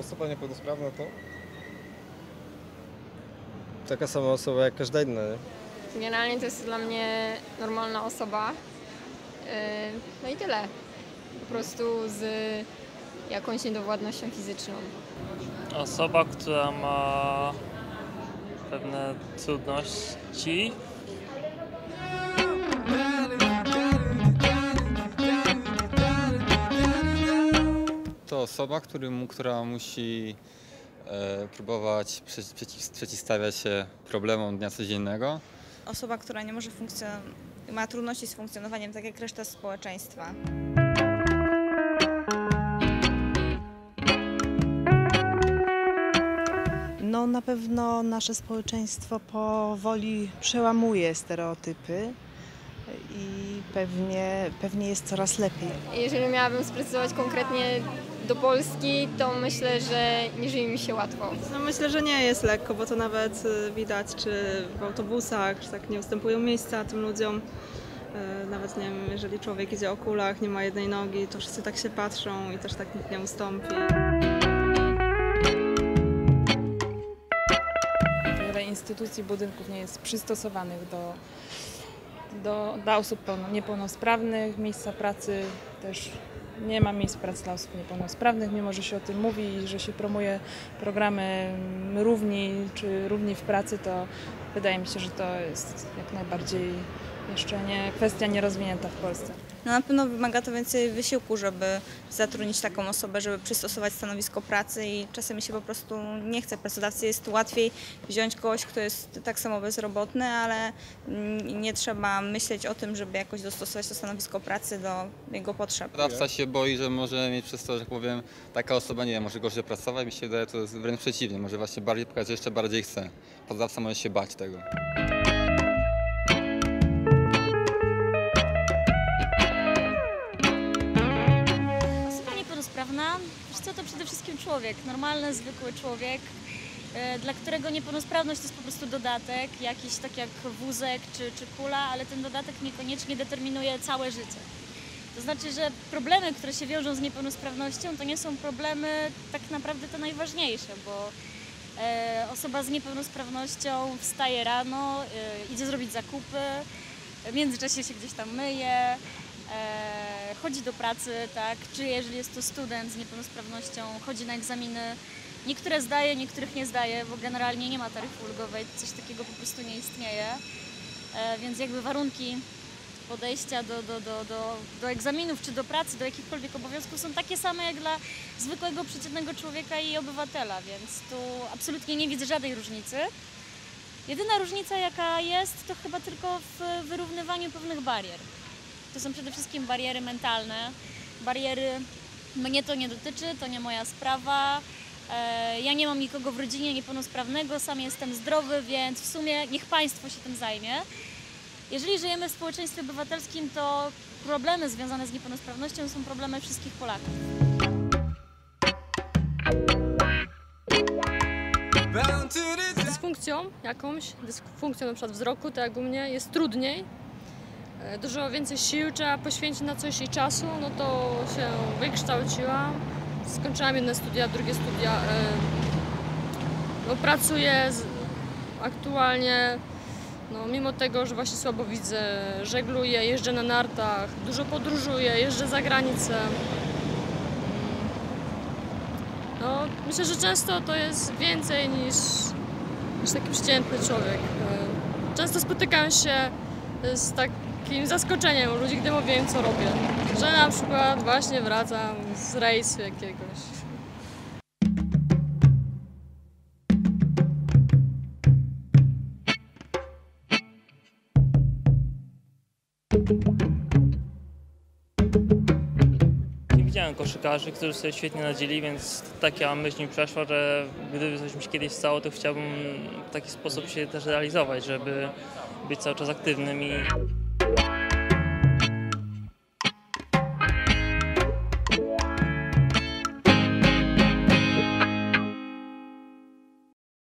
Osoba niepełnosprawna to taka sama osoba jak każda inna. Nie? Generalnie to jest dla mnie normalna osoba. Yy, No i tyle. Po prostu z jakąś niedowładnością fizyczną. Osoba, która ma pewne trudności. Osoba, który, która musi e, próbować prze, przeciw, przeciwstawiać się problemom dnia codziennego. Osoba, która nie może funkcjonować, ma trudności z funkcjonowaniem, tak jak reszta społeczeństwa. No na pewno nasze społeczeństwo powoli przełamuje stereotypy i pewnie, pewnie jest coraz lepiej. Jeżeli miałabym sprecyzować konkretnie do Polski, to myślę, że nie żyje mi się łatwo. No myślę, że nie jest lekko, bo to nawet y, widać, czy w autobusach, że tak nie ustępują miejsca tym ludziom. Y, Nawet nie wiem, jeżeli człowiek idzie o kulach, nie ma jednej nogi, to wszyscy tak się patrzą i też tak nikt nie ustąpi. Wiele instytucji, budynków nie jest przystosowanych do, do, dla osób pełno, niepełnosprawnych. Miejsca pracy też nie ma miejsc pracy dla osób niepełnosprawnych, mimo że się o tym mówi i że się promuje programy mm, równi czy równi w pracy, to wydaje mi się, że to jest jak najbardziej jeszcze nie kwestia nierozwinięta w Polsce. No na pewno wymaga to więcej wysiłku, żeby zatrudnić taką osobę, żeby przystosować stanowisko pracy i czasem mi się po prostu nie chce. Pracodawcy jest łatwiej wziąć kogoś, kto jest tak samo bezrobotny, ale nie trzeba myśleć o tym, żeby jakoś dostosować to stanowisko pracy do jego potrzeb. Pracodawca się boi, że może mieć przez to, że tak powiem, taka osoba, nie wiem, może gorzej pracować. Mi się wydaje, to jest wręcz przeciwnie. Może właśnie bardziej pokazać, że jeszcze bardziej chce. Pracodawca może się bać tego. Co, to przede wszystkim człowiek, normalny, zwykły człowiek, e, dla którego niepełnosprawność to jest po prostu dodatek, jakiś tak jak wózek czy, czy kula, ale ten dodatek niekoniecznie determinuje całe życie. To znaczy, że problemy, które się wiążą z niepełnosprawnością, to nie są problemy tak naprawdę te najważniejsze, bo e, osoba z niepełnosprawnością wstaje rano, e, idzie zrobić zakupy, w międzyczasie się gdzieś tam myje, chodzi do pracy, tak, czy jeżeli jest to student z niepełnosprawnością, chodzi na egzaminy. Niektóre zdaje, niektórych nie zdaje, bo generalnie nie ma taryfy ulgowej, coś takiego po prostu nie istnieje. E, więc jakby warunki podejścia do, do, do, do, do egzaminów, czy do pracy, do jakichkolwiek obowiązków są takie same jak dla zwykłego, przeciętnego człowieka i obywatela, więc tu absolutnie nie widzę żadnej różnicy. Jedyna różnica jaka jest, to chyba tylko w wyrównywaniu pewnych barier. To są przede wszystkim bariery mentalne, bariery mnie to nie dotyczy, to nie moja sprawa. E, Ja nie mam nikogo w rodzinie niepełnosprawnego, sam jestem zdrowy, więc w sumie niech państwo się tym zajmie. Jeżeli żyjemy w społeczeństwie obywatelskim, to problemy związane z niepełnosprawnością są problemem wszystkich Polaków. z dysfunkcją jakąś, dysfunkcją na przykład wzroku, tak jak u mnie, jest trudniej. E, Dużo więcej sił trzeba poświęcić na coś i czasu, no to się wykształciłam. Skończyłam jedne studia, drugie studia. e, No, pracuję aktualnie, no, mimo tego, że właśnie słabo widzę, żegluję, jeżdżę na nartach, dużo podróżuję, jeżdżę za granicę. No, myślę, że często to jest więcej niż, niż taki przeciętny człowiek. E, Często spotykam się z takim zaskoczeniem u ludzi, gdy mówię im, co robię. Że na przykład właśnie wracam z rejsu jakiegoś. Nie widziałem koszykarzy, którzy sobie świetnie radzili, więc taka myśl mi przeszła, że gdyby coś mi się kiedyś stało, to chciałbym w taki sposób się też realizować, żeby być cały czas aktywnym i